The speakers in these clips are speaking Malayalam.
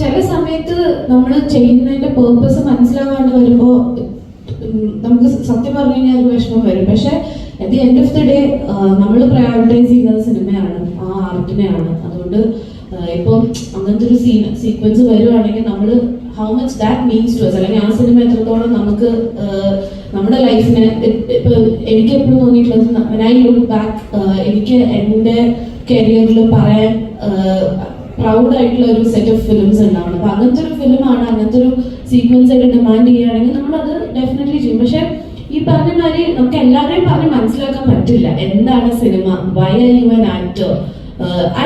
ചില സമയത്ത് നമ്മൾ ചെയ്യുന്നതിന്റെ പേർപ്പസ് മനസ്സിലാവാണ്ട് വരുമ്പോ നമുക്ക് സത്യം പറഞ്ഞു കഴിഞ്ഞാൽ വിഷമം വരും. പക്ഷെ at the end of the day നമ്മൾ പ്രയോറിറ്റൈസ് ചെയ്യുന്നത് സിനിമയാണ് ആ ആർട്ടിനെയാണ് അതുകൊണ്ട് ഇപ്പം അങ്ങനത്തെ ഒരു സീൻ സീക്വൻസ് വരുവാണെങ്കിൽ നമ്മൾ how much that means to us അല്ലെങ്കിൽ ആ സിനിമ എത്രത്തോളം നമുക്ക് നമ്മുടെ ലൈഫിന് ഇപ്പൊ എനിക്ക് എപ്പോഴും തോന്നിയിട്ടുള്ളത് ഐ ലുക്ക് ബാക്ക് എനിക്ക് എന്റെ കരിയറിൽ പറയാൻ പ്രൗഡ് ആയിട്ടുള്ള ഒരു സെറ്റ് ഓഫ് ഫിലിംസ് ഉണ്ടാവണം. അപ്പൊ അങ്ങനത്തെ ഒരു ഫിലിമാണ് അങ്ങനത്തെ ഒരു സീക്വൻസ് ആയിട്ട് ഡിമാൻഡ് ചെയ്യുകയാണെങ്കിൽ നമ്മൾ അത് ഡെഫിനറ്റ്ലി ചെയ്യും. പക്ഷെ ഈ പറഞ്ഞ മാതിരി നമുക്ക് എല്ലാവരെയും പറഞ്ഞ് മനസ്സിലാക്കാൻ പറ്റില്ല. എന്താണ് cinema why are you an actor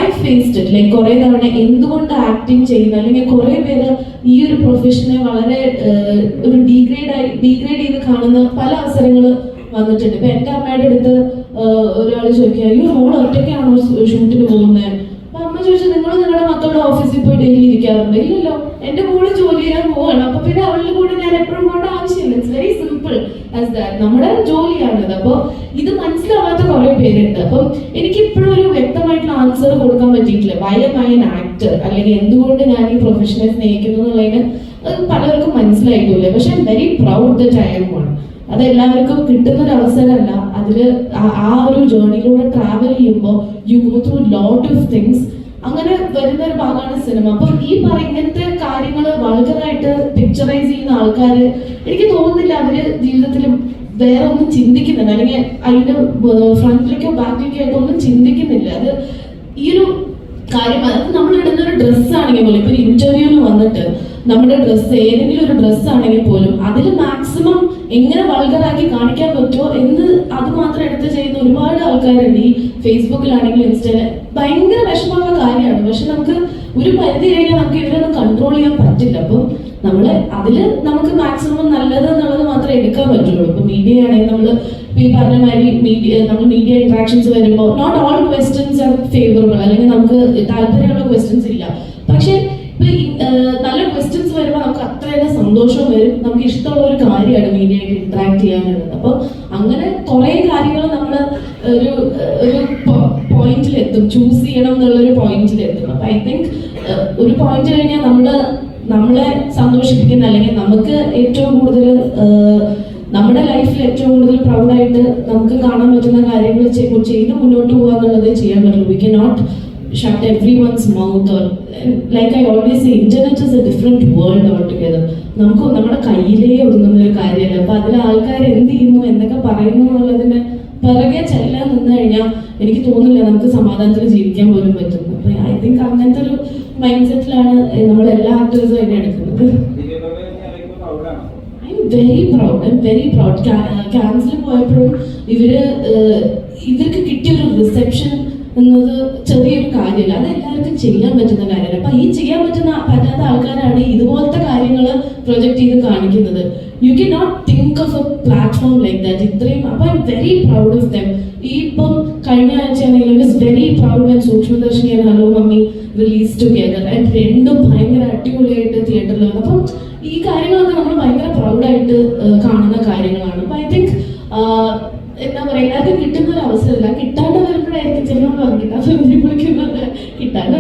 I faced it like കുറെ തവണ എന്തുകൊണ്ട് ആക്ടിങ് ചെയ്യുന്നു? അല്ലെങ്കിൽ കുറെ പേര് ഈ ഒരു പ്രൊഫഷനെ വളരെ uh, ഒരു ഡീഗ്രേഡ് ആയി ഡീഗ്രേഡ് ചെയ്ത് കാണുന്ന പല അവസരങ്ങൾ വന്നിട്ടുണ്ട്. ഇപ്പൊ എന്റെ അമ്മയുടെ അടുത്ത് ഒരാൾ ചോദിക്കുക അയ്യോ മോൾ ഒറ്റയ്ക്കാണോ ഷൂട്ടിന് പോകുന്നത്? ഡെയിലി ഇരിക്കാറുണ്ട്. ഇല്ലല്ലോ എന്റെ കൂടെ ജോലി ചെയ്യാൻ പോവാണ്. അപ്പൊ പിന്നെ അവളുടെ കൂടെ ഞാൻ എപ്പോഴും പോകേണ്ട ആവശ്യമില്ല. It's very simple as that നമ്മുടെ ജോലിയാണിത്. അപ്പൊ ഇത് മനസ്സിലാവാത്ത കുറെ പേരുണ്ട്. അപ്പം എനിക്ക് ഇപ്പോഴും ഒരു വ്യക്തമായിട്ടുള്ള ആൻസർ കൊടുക്കാൻ പറ്റിയിട്ടില്ല. Why am I an actor അല്ലെങ്കിൽ എന്തുകൊണ്ട് ഞാൻ ഈ പ്രൊഫഷനെ സ്നേഹിക്കുന്നു എന്നുള്ളതിന് പലർക്കും മനസ്സിലായിട്ടില്ല. പക്ഷെ I am very proud the time one അത് എല്ലാവർക്കും കിട്ടുന്ന ഒരു അവസരമല്ല. അതിൽ ആ ഒരു ജേർണിയിലൂടെ ട്രാവൽ ചെയ്യുമ്പോൾ you go through lot of things അങ്ങനെ വരുന്ന ഒരു ഭാഗമാണ് സിനിമ. അപ്പം ഈ പറ ഇങ്ങനത്തെ കാര്യങ്ങൾ വളരെയായിട്ട് പിക്ചറൈസ് ചെയ്യുന്ന ആൾക്കാര് എനിക്ക് തോന്നുന്നില്ല അവർ ജീവിതത്തിൽ വേറെ ഒന്നും ചിന്തിക്കുന്നില്ല. അല്ലെങ്കിൽ അതിന്റെ ഫ്രണ്ടിലേക്കോ ബാക്കിലേക്കോ ആയിട്ട് ഒന്നും ചിന്തിക്കുന്നില്ല. അത് ഈ ഒരു കാര്യം അതായത് നമ്മൾ ഇടുന്ന ഒരു ഡ്രസ്സ് ആണെങ്കിൽ പോലും ഇപ്പൊ ഒരു ഇന്റർവ്യൂവിന് വന്നിട്ട് നമ്മുടെ ഡ്രസ്സ് ഏതെങ്കിലും ഒരു ഡ്രസ്സ് ആണെങ്കിൽ പോലും അതിൽ മാക്സിമം എങ്ങനെ വൾഗറാക്കി കാണിക്കാൻ പറ്റുമോ എന്ന് അത് മാത്രം എടുത്ത് ചെയ്യുന്ന ഒരുപാട് ആൾക്കാരുണ്ട്. ഈ ഫേസ്ബുക്കിലാണെങ്കിലും ഇൻസ്റ്റയിൽ ഭയങ്കര വിഷമമുള്ള കാര്യമാണ്. പക്ഷെ നമുക്ക് ഒരു പരിധി കഴിഞ്ഞാൽ നമുക്ക് ഇവരൊന്നും കൺട്രോൾ ചെയ്യാൻ പറ്റില്ല. അപ്പം നമ്മൾ അതിൽ നമുക്ക് മാക്സിമം നല്ലത് എന്നുള്ളത് മാത്രമേ എടുക്കാൻ പറ്റുള്ളൂ. ഇപ്പൊ മീഡിയ ആണെങ്കിൽ നമ്മൾ ഈ പറഞ്ഞ മാതിരി മീഡിയ നമ്മൾ മീഡിയ ഇൻട്രാക്ഷൻസ് വരുമ്പോൾ not all questions are favourable അല്ലെങ്കിൽ നമുക്ക് താല്പര്യമുള്ള ക്വസ്റ്റ്യൻസ് ഇല്ല. പക്ഷെ ഇപ്പൊ ക്വസ്റ്റ്യൻസ് വരുമ്പോൾ നമുക്ക് അത്രയും സന്തോഷം വരും. നമുക്ക് ഇഷ്ടമുള്ള ഒരു കാര്യമാണ് മീഡിയയായിട്ട് ഇന്ററാക്ട് ചെയ്യാനുള്ളത്. അപ്പോൾ അങ്ങനെ കുറെ കാര്യങ്ങൾ നമ്മൾ ഒരു ഒരു പോയിന്റിൽ എത്തും ചൂസ് ചെയ്യണം എന്നുള്ള ഒരു പോയിന്റിൽ എത്തും അപ്പൊ ഐ തിങ്ക് ഒരു പോയിന്റ് കഴിഞ്ഞാൽ നമ്മൾ നമ്മളെ സന്തോഷിപ്പിക്കുന്ന അല്ലെങ്കിൽ നമുക്ക് ഏറ്റവും കൂടുതൽ നമ്മുടെ ലൈഫിൽ ഏറ്റവും കൂടുതൽ പ്രൗഡായിട്ട് നമുക്ക് കാണാൻ പറ്റുന്ന കാര്യങ്ങൾ ചെയ്- ചെയ്ത് മുന്നോട്ട് പോകുക ചെയ്യാൻ പറ്റുള്ളൂ. We can not shut everyone's mouth or like I always say, internet is a different world altogether. നമുക്ക് നമ്മുടെ കയ്യിലേ ഒതുങ്ങുന്ന ഒരു കാര്യമല്ല. അപ്പൊ അതിൽ ആൾക്കാർ എന്ത് ചെയ്യുന്നു എന്തൊക്കെ പറയുന്നു എന്നുള്ളതിന് പിറകെ ചെല്ലാൻ നിന്ന് കഴിഞ്ഞാൽ എനിക്ക് തോന്നുന്നില്ല നമുക്ക് സമാധാനത്തിൽ ജീവിക്കാൻ പോലും പറ്റും. അപ്പൊ ഐ തിങ്ക് അങ്ങനത്തെ ഒരു മൈൻഡ് സെറ്റിലാണ് നമ്മൾ എല്ലാ ആക്ടേഴ്സും അതിനെ എടുക്കുന്നത്. I am very proud I am very proud cancel പോയപ്പോഴും ഇവർ ഇവർക്ക് കിട്ടിയ ഒരു റിസപ്ഷൻ എന്നത് ചെറിയൊരു കാര്യമല്ല. അത് എല്ലാവർക്കും ചെയ്യാൻ പറ്റുന്ന കാര്യമല്ല. അപ്പൊ ഈ ചെയ്യാൻ പറ്റുന്ന പറ്റാത്ത ആൾക്കാരാണ് ഇതുപോലത്തെ കാര്യങ്ങൾ പ്രൊജക്ട് ചെയ്ത് കാണിക്കുന്നത്. You can not think of a platform like that ഇത്രയും അപ്പൊ I am very proud of them ഈ ഇപ്പം കഴിഞ്ഞ ആഴ്ച ആണെങ്കിൽ is very proud when Sookshmadarshini hello mummy release together and രണ്ടും ഭയങ്കര അടിപൊളിയായിട്ട് തിയേറ്ററിൽ വന്നു അപ്പം ഈ കാര്യങ്ങളൊക്കെ നമ്മൾ ഭയങ്കര പ്രൗഡായിട്ട് കാണുന്ന കാര്യങ്ങളാണ്. അപ്പൊ ഐ തിങ്ക് എന്താ പറയാ എല്ലാവർക്കും കിട്ടുന്ന ഒരു അവസരമല്ല. കിട്ടാണ്ട് വരുമ്പോഴായിരിക്കും கிடைச்சிருந்தா கிடைச்சதுன்னா கிடைக்கணும்னு கிட்டாங்க